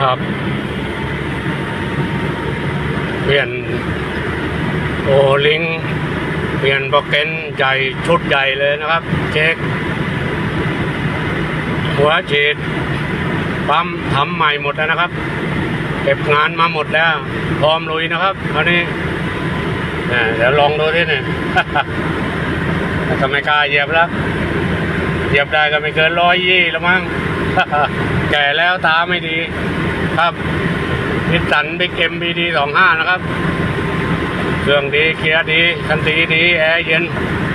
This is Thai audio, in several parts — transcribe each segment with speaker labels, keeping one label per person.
Speaker 1: ครับ เปลี่ยนโอลิงเปลี่ยนโปรแกรมใหญ่ชุดใหญ่เลยนะครับ เช็ค หัวฉีดปั๊มทำใหม่หมดแล้วนะครับ เก็บงานมาหมดแล้ว พร้อมลุยนะครับคราวนี้เนี่ยเดี๋ยวลองดูที่นี่ทำไมกล้าเหยียบแล้วเหยียบได้ก็ไม่เกินร้อยยี่แล้วมั้งแก่แล้วตาไม่ดี ครับนิสสันบิ๊กเอ็มบีดีสองห้านะครับ เครื่องดีเกียร์ดีคันตีดีแอร์เย็น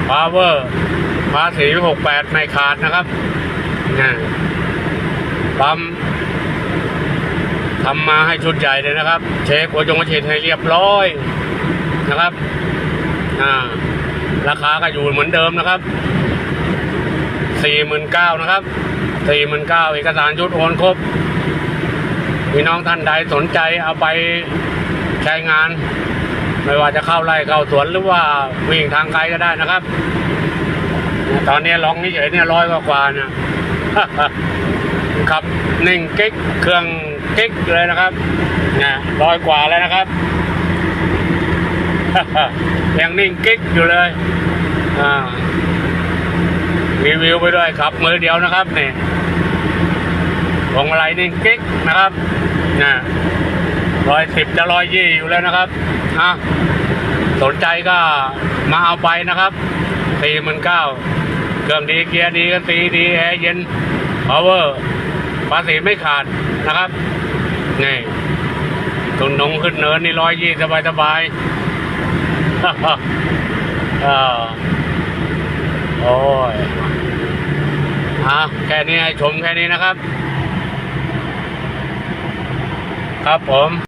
Speaker 1: พาวเวอร์ภาษีหกแปดไม่ขาดนะครับนะปั๊มทำมาให้ชุดใหญ่เลยนะครับ เช็คหัวจงหัวฉีดให้เรียบร้อยนะครับอ่าราคาก็อยู่เหมือนเดิมนะครับสี่หมื่นเก้านะครับสี่หมื่นเก้าเอกสารชุดโอนครบ พี่น้องท่านใดสนใจเอาไปใช้งาน ไม่ว่าจะเข้าไร่เข้าสวนหรือว่าวิ่งทางไกลก็ได้นะครับ ตอนนี้ลองนี่เฉยเนี่ยร้อยกว่าเนี่ยขับนิ่งกิ๊กเครื่องกิ๊กเลยนะครับเนี่ยร้อยกว่าแล้วนะครับยังนิ่งกิ๊กอยู่เลยอ่ารีวิวไปด้วยครับมือเดียวนะครับเนี่ย พวงมาลัยนิ่กิ๊กนะครับนะร้อยสิบจะร้อยยี่อยู่แล้วนะครับอะสนใจก็มาเอาไปนะครับสี่หมื่นเก้าเครื่องดีเกียร์ดีกันตีดีแอร์เย็นพาวเวอร์ภาษีไม่ขาดนะครับนี่ตุนนงขึ้นเนินนี่ร้อยยี่สบายสบายๆอ่าโอ้ยอะแค่นี้ให้ชมแค่นี้นะครับ ครับผม